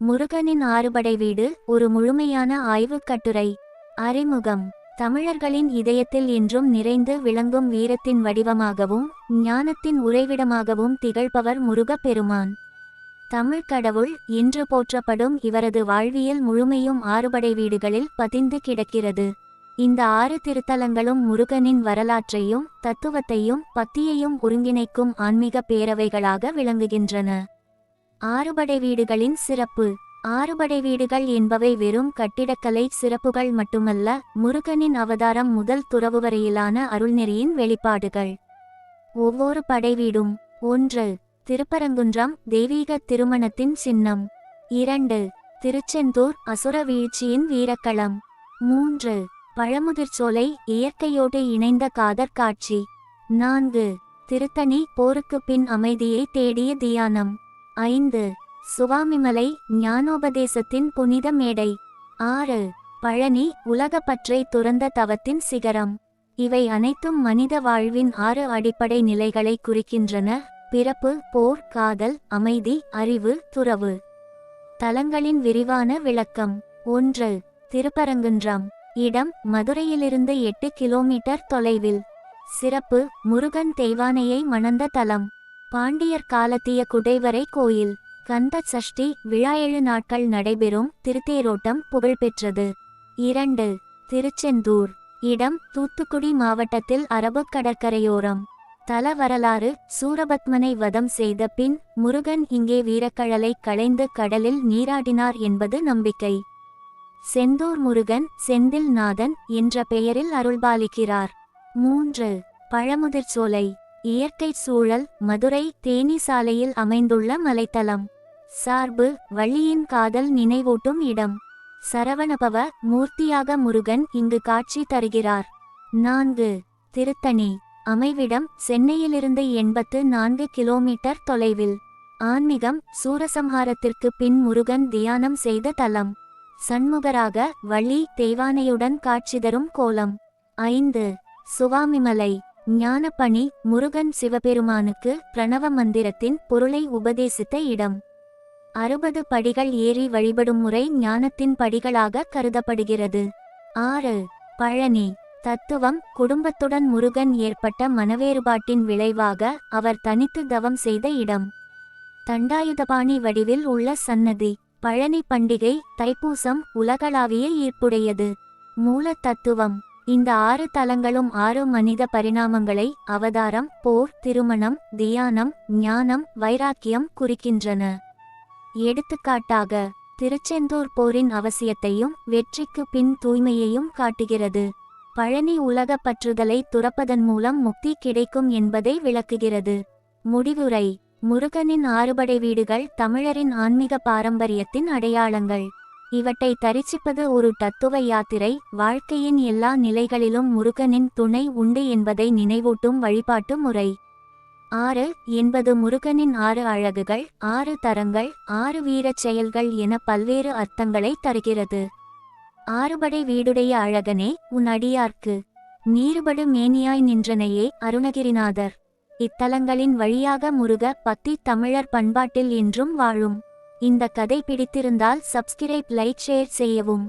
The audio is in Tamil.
முருகனின் ஆறுபடை வீடு ஒரு முழுமையான ஆய்வுக் கட்டுரை. அறிமுகம். தமிழர்களின் இதயத்தில் என்றும் நிறைந்து விளங்கும் வீரத்தின் வடிவமாகவும் ஞானத்தின் உறைவிடமாகவும் திகழ்பவர் முருகப் பெருமான் தமிழ் கடவுள் என்று போற்றப்படும் இவரது வாழ்வியல் முழுமையும் ஆறுபடை வீடுகளில் பதிந்து கிடக்கிறது. இந்த ஆறு திருத்தலங்களும் முருகனின் வரலாற்றையும் தத்துவத்தையும் பத்தியையும் ஒருங்கிணைக்கும் ஆன்மீக பேரவைகளாக விளங்குகின்றன. ஆறுபடை வீடுகளின் சிறப்பு. ஆறுபடை வீடுகள் என்பவை வெறும் கட்டிடக்கலை சிறப்புகள் மட்டுமல்ல முருகனின் அவதாரம் முதல் துறவு வரையிலான அருள்நெறியின் வெளிப்பாடுகள். ஒவ்வொரு படை வீடும். ஒன்று திருப்பரங்குன்றம் தெய்வீக திருமணத்தின் சின்னம். இரண்டு திருச்செந்தூர் அசுர வீழ்ச்சியின் வீரக்களம். மூன்று பழமுதிர்ச்சோலை இயற்கையோடு இணைந்த காதற் காட்சி. நான்கு திருத்தணி போருக்கு பின் அமைதியை தேடிய தியானம். ஐந்து. சுவாமிமலை ஞானோபதேசத்தின் புனித மேடை. ஆறு. பழனி உலகப்பற்றை துறந்த தவத்தின் சிகரம். இவை அனைத்தும் மனித வாழ்வின் ஆறு அடிப்படை நிலைகளை குறிக்கின்றன. பிறப்பு போர் காதல் அமைதி அறிவு துறவு. தலங்களின் விரிவான விளக்கம். ஒன்று. திருப்பரங்குன்றம். இடம் மதுரையிலிருந்து எட்டு கிலோமீட்டர் தொலைவில். சிறப்பு முருகன் தெய்வானையை மணந்த தலம். பாண்டியர் காலத்திய குடைவரை கோயில் கந்த சஷ்டி விழா ஏழு நாட்கள் நடைபெறும் திருத்தேரோட்டம் புகழ்பெற்றது. இரண்டு திருச்செந்தூர் இடம் தூத்துக்குடி மாவட்டத்தில் அரபுக் கடற்கரையோரம் தல வரலாறு சூரபத்மனை வதம் செய்த பின் முருகன் இங்கே வீரக்கழலை களைந்து கடலில் நீராடினார் என்பது நம்பிக்கை. செந்தூர் முருகன் செந்தில் நாதன் என்ற பெயரில் அருள்பாலிக்கிறார். மூன்று பழமுதிர்ச்சோலை இயற்கை சூழல் மதுரை தேனி சாலையில் அமைந்துள்ள மலைத்தலம் சார்பு வள்ளியின் காதல் நினைவூட்டும் இடம். சரவணபவ மூர்த்தியாக முருகன் இங்கு காட்சி தருகிறார். நான்கு. திருத்தணி. அமைவிடம் சென்னையிலிருந்து எண்பத்து நான்கு கிலோமீட்டர் தொலைவில். ஆன்மீகம் சூரசம்ஹாரத்திற்கு பின் முருகன் தியானம் செய்த தலம். சண்முகராக வள்ளி தெய்வானையுடன் காட்சி தரும் கோலம். ஐந்து. சுவாமிமலை. ஞானப்பணி முருகன் சிவபெருமானுக்கு பிரணவ மந்திரத்தின் பொருளை உபதேசித்த இடம். அறுபது படிகள் ஏறி வழிபடும் முறை ஞானத்தின் படிகளாக கருதப்படுகிறது. ஆறு. பழனி. தத்துவம் குடும்பத்துடன் முருகன் ஏற்பட்ட மனவேறுபாட்டின் விளைவாக அவர் தனித்து தவம் செய்த இடம். தண்டாயுதபாணி வடிவில் உள்ள சன்னதி பழனி பண்டிகை தைப்பூசம் உலகளாவிய ஈர்ப்புடையது. மூல தத்துவம் இந்த ஆறு தலங்களும் ஆறு மனித பரிணாமங்களை அவதாரம் போர் திருமணம் தியானம் ஞானம் வைராக்கியம் குறிக்கின்றன. எடுத்துக்காட்டாக திருச்செந்தூர் போரின் அவசியத்தையும் வெற்றிக்கு பின் தூய்மையையும் காட்டுகிறது. பழனி உலக பற்றுதலை துறப்பதன் மூலம் முக்தி கிடைக்கும் என்பதை விளக்குகிறது. முடிவுரை முருகனின் ஆறுபடை வீடுகள் தமிழரின் ஆன்மீக பாரம்பரியத்தின் அடையாளங்கள். இவற்றை தரிசிப்பது ஒரு தத்துவ யாத்திரை. வாழ்க்கையின் எல்லா நிலைகளிலும் முருகனின் துணை உண்டு என்பதை நினைவூட்டும் வழிபாட்டு முறை. ஆறு என்பது முருகனின் ஆறு அழகுகள் ஆறு தரங்கள் ஆறு வீரச் செயல்கள் என பல்வேறு அர்த்தங்களை தருகிறது. ஆறுபடை வீடுடைய அழகனே உன் அடியார்க்கு. நீருபடு மேனியாய் நின்றனையே அருணகிரிநாதர். இத்தலங்களின் வழியாக முருக பத்தி தமிழர் பண்பாட்டில் என்றும் வாழும். இந்த கதை பிடித்திருந்தால் சப்ஸ்கிரைப் லைக் ஷேர் செய்யவும்.